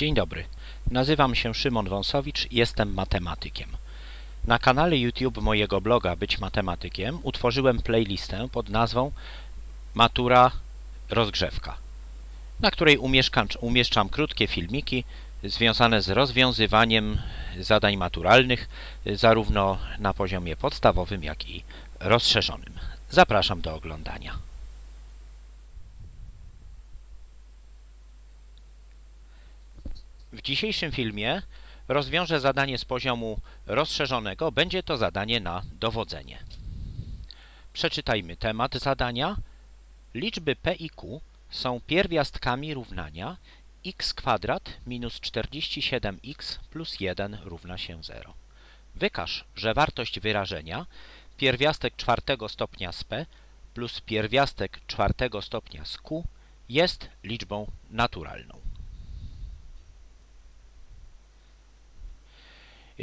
Dzień dobry. Nazywam się Szymon Wąsowicz jestem matematykiem. Na kanale YouTube mojego bloga Być Matematykiem utworzyłem playlistę pod nazwą Matura Rozgrzewka, na której umieszczam, umieszczam krótkie filmiki związane z rozwiązywaniem zadań maturalnych zarówno na poziomie podstawowym, jak i rozszerzonym. Zapraszam do oglądania. W dzisiejszym filmie rozwiążę zadanie z poziomu rozszerzonego. Będzie to zadanie na dowodzenie. Przeczytajmy temat zadania. Liczby p i q są pierwiastkami równania x kwadrat minus 47x plus 1 równa się 0. Wykaż, że wartość wyrażenia pierwiastek czwartego stopnia z p plus pierwiastek czwartego stopnia z q jest liczbą naturalną.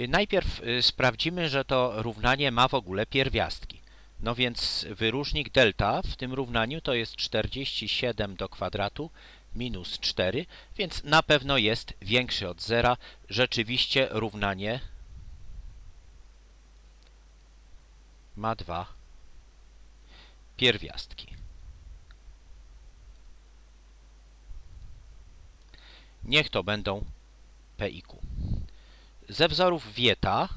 Najpierw y, sprawdzimy, że to równanie ma w ogóle pierwiastki. No więc wyróżnik delta w tym równaniu to jest 47 do kwadratu minus 4, więc na pewno jest większy od zera. Rzeczywiście równanie ma dwa pierwiastki. Niech to będą p i q. Ze wzorów Wieta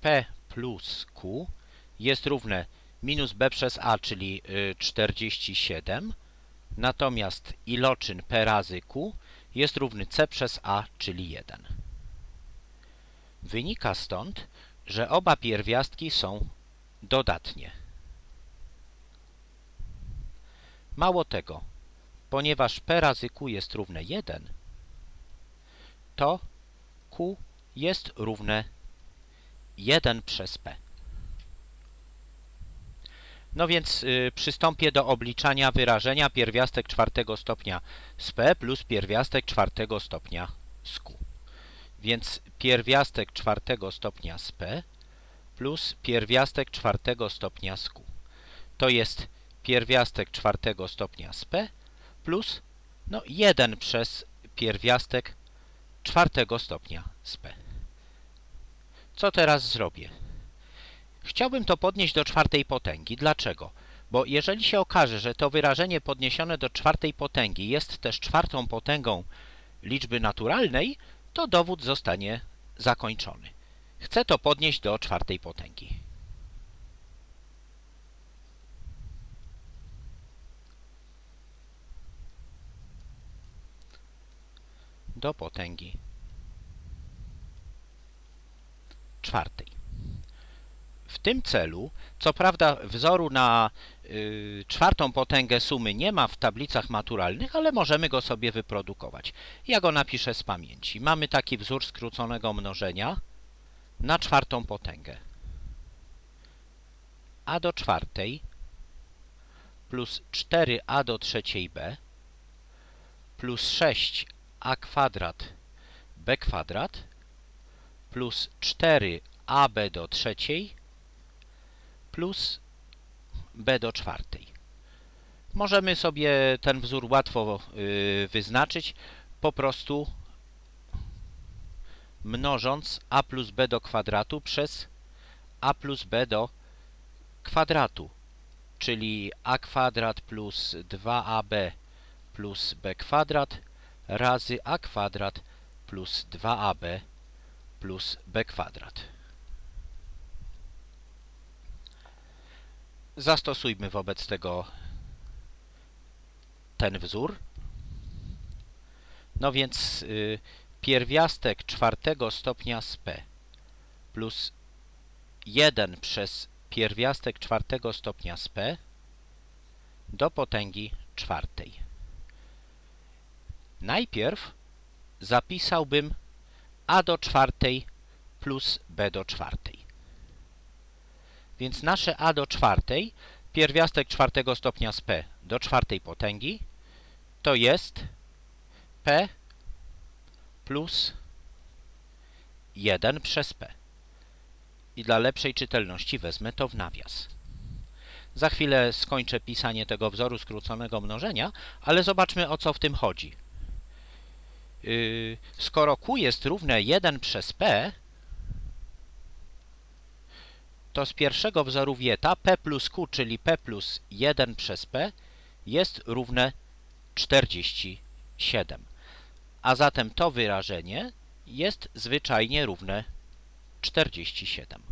P plus Q jest równe minus B przez A, czyli 47, natomiast iloczyn P razy Q jest równy C przez A, czyli 1. Wynika stąd, że oba pierwiastki są dodatnie. Mało tego, ponieważ p razy q jest równe 1, to q jest równe 1 przez p. No więc y, przystąpię do obliczania wyrażenia pierwiastek czwartego stopnia z p plus pierwiastek czwartego stopnia z q. Więc pierwiastek czwartego stopnia z p plus pierwiastek czwartego stopnia z q. To jest pierwiastek czwartego stopnia z p plus no, 1 przez pierwiastek czwartego stopnia z p. Co teraz zrobię? Chciałbym to podnieść do czwartej potęgi. Dlaczego? Bo jeżeli się okaże, że to wyrażenie podniesione do czwartej potęgi jest też czwartą potęgą liczby naturalnej, to dowód zostanie zakończony. Chcę to podnieść do czwartej potęgi. Do potęgi czwartej. W tym celu, co prawda wzoru na y, czwartą potęgę sumy nie ma w tablicach maturalnych, ale możemy go sobie wyprodukować. Ja go napiszę z pamięci. Mamy taki wzór skróconego mnożenia na czwartą potęgę. a do czwartej plus 4a do trzeciej b plus 6 a kwadrat b kwadrat plus 4ab do trzeciej plus b do czwartej. Możemy sobie ten wzór łatwo y, wyznaczyć, po prostu mnożąc a plus b do kwadratu przez a plus b do kwadratu, czyli a kwadrat plus 2ab plus b kwadrat razy a kwadrat plus 2ab plus b kwadrat. Zastosujmy wobec tego ten wzór. No więc y, pierwiastek czwartego stopnia z p plus 1 przez pierwiastek czwartego stopnia z p do potęgi czwartej. Najpierw zapisałbym a do czwartej plus b do czwartej. Więc nasze a do czwartej, pierwiastek czwartego stopnia z p do czwartej potęgi, to jest p plus 1 przez p. I dla lepszej czytelności wezmę to w nawias. Za chwilę skończę pisanie tego wzoru skróconego mnożenia, ale zobaczmy o co w tym chodzi. Yy, skoro q jest równe 1 przez p, to z pierwszego wzoru wieta p plus q, czyli p plus 1 przez p, jest równe 47. A zatem to wyrażenie jest zwyczajnie równe 47.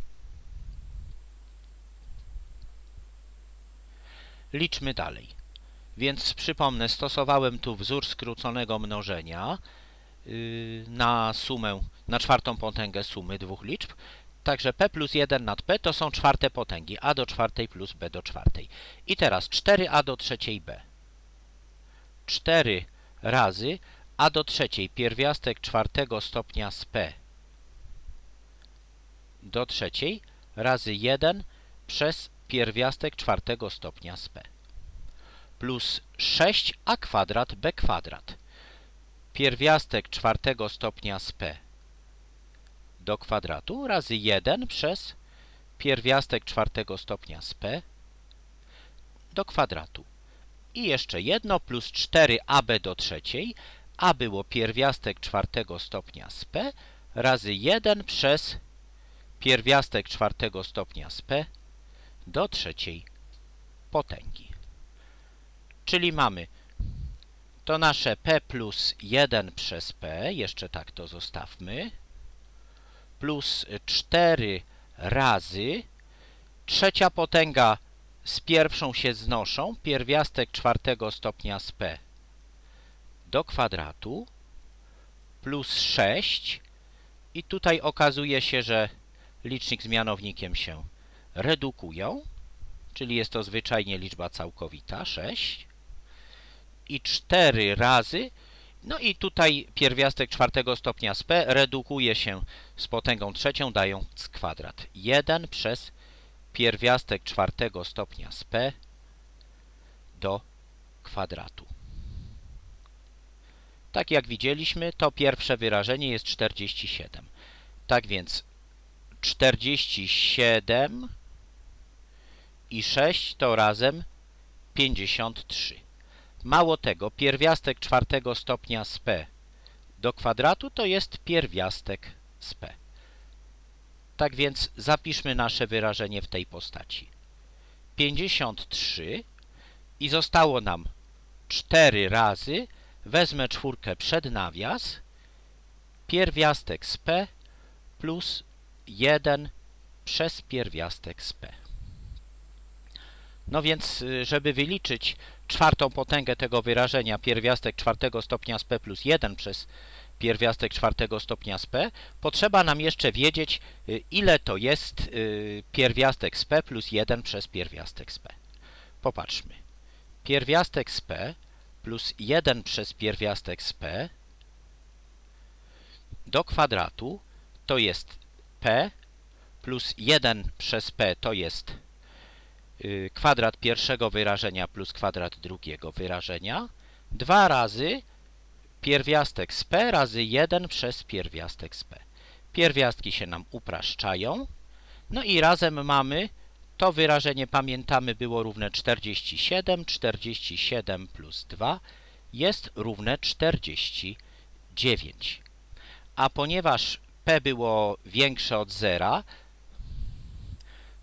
Liczmy dalej. Więc przypomnę, stosowałem tu wzór skróconego mnożenia yy, na sumę, na czwartą potęgę sumy dwóch liczb. Także p plus 1 nad p to są czwarte potęgi, a do czwartej plus b do czwartej. I teraz 4a do trzeciej b. 4 razy a do trzeciej pierwiastek czwartego stopnia z p do trzeciej razy 1 przez pierwiastek czwartego stopnia z p plus 6a kwadrat b kwadrat pierwiastek czwartego stopnia z p do kwadratu razy 1 przez pierwiastek czwartego stopnia z p do kwadratu. I jeszcze jedno plus 4ab do trzeciej, a było pierwiastek czwartego stopnia z p razy 1 przez pierwiastek czwartego stopnia z p do trzeciej potęgi. Czyli mamy to nasze p plus 1 przez p, jeszcze tak to zostawmy, plus 4 razy trzecia potęga z pierwszą się znoszą, pierwiastek czwartego stopnia z p do kwadratu plus 6 i tutaj okazuje się, że licznik z mianownikiem się redukują, czyli jest to zwyczajnie liczba całkowita, 6 i 4 razy no i tutaj pierwiastek czwartego stopnia z p redukuje się z potęgą trzecią, dając kwadrat. 1 przez pierwiastek czwartego stopnia z p do kwadratu. Tak jak widzieliśmy, to pierwsze wyrażenie jest 47. Tak więc 47 i 6 to razem 53. Mało tego, pierwiastek czwartego stopnia z p do kwadratu to jest pierwiastek z p. Tak więc zapiszmy nasze wyrażenie w tej postaci. 53 i zostało nam 4 razy, wezmę czwórkę przed nawias, pierwiastek z p plus 1 przez pierwiastek z p. No więc, y, żeby wyliczyć czwartą potęgę tego wyrażenia, pierwiastek czwartego stopnia z p plus 1 przez pierwiastek czwartego stopnia z p, potrzeba nam jeszcze wiedzieć, y, ile to jest y, pierwiastek z p plus 1 przez pierwiastek z p. Popatrzmy. Pierwiastek z p plus 1 przez pierwiastek z p do kwadratu to jest p plus 1 przez p to jest kwadrat pierwszego wyrażenia plus kwadrat drugiego wyrażenia. 2 razy pierwiastek z p razy 1 przez pierwiastek z p. Pierwiastki się nam upraszczają. No i razem mamy, to wyrażenie pamiętamy było równe 47, 47 plus 2 jest równe 49. A ponieważ p było większe od zera,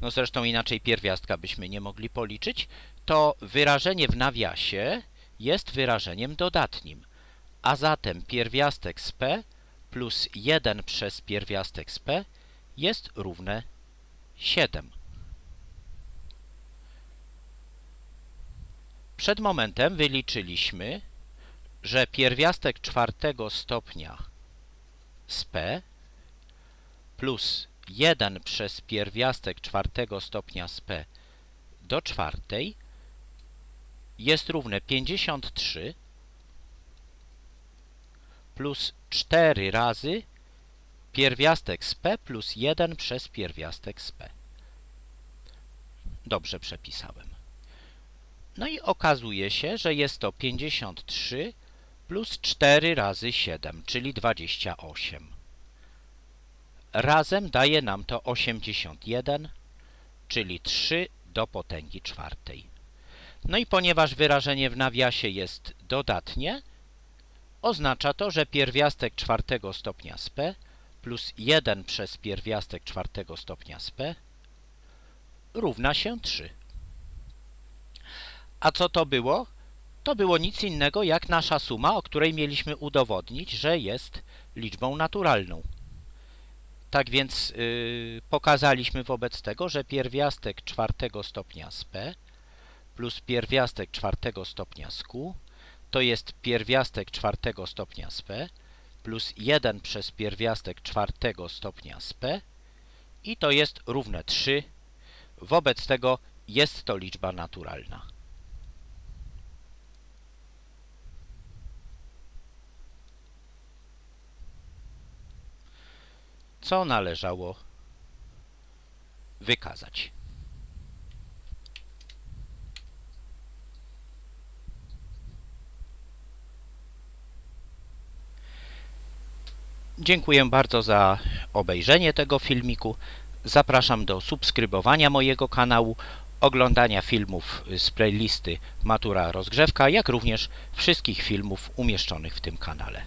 no zresztą inaczej pierwiastka byśmy nie mogli policzyć, to wyrażenie w nawiasie jest wyrażeniem dodatnim. A zatem pierwiastek z p plus 1 przez pierwiastek z p jest równe 7. Przed momentem wyliczyliśmy, że pierwiastek czwartego stopnia z p plus 1 przez pierwiastek czwartego stopnia z p do czwartej jest równe 53 plus 4 razy pierwiastek z p plus 1 przez pierwiastek z p. Dobrze przepisałem. No i okazuje się, że jest to 53 plus 4 razy 7, czyli 28. Razem daje nam to 81, czyli 3 do potęgi czwartej. No i ponieważ wyrażenie w nawiasie jest dodatnie, oznacza to, że pierwiastek czwartego stopnia z p plus 1 przez pierwiastek czwartego stopnia z p równa się 3. A co to było? To było nic innego jak nasza suma, o której mieliśmy udowodnić, że jest liczbą naturalną. Tak więc yy, pokazaliśmy wobec tego, że pierwiastek czwartego stopnia z p plus pierwiastek czwartego stopnia z q to jest pierwiastek czwartego stopnia z p plus 1 przez pierwiastek czwartego stopnia z p i to jest równe 3. Wobec tego jest to liczba naturalna. Co należało wykazać? Dziękuję bardzo za obejrzenie tego filmiku. Zapraszam do subskrybowania mojego kanału, oglądania filmów z playlisty Matura Rozgrzewka, jak również wszystkich filmów umieszczonych w tym kanale.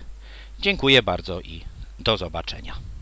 Dziękuję bardzo i do zobaczenia.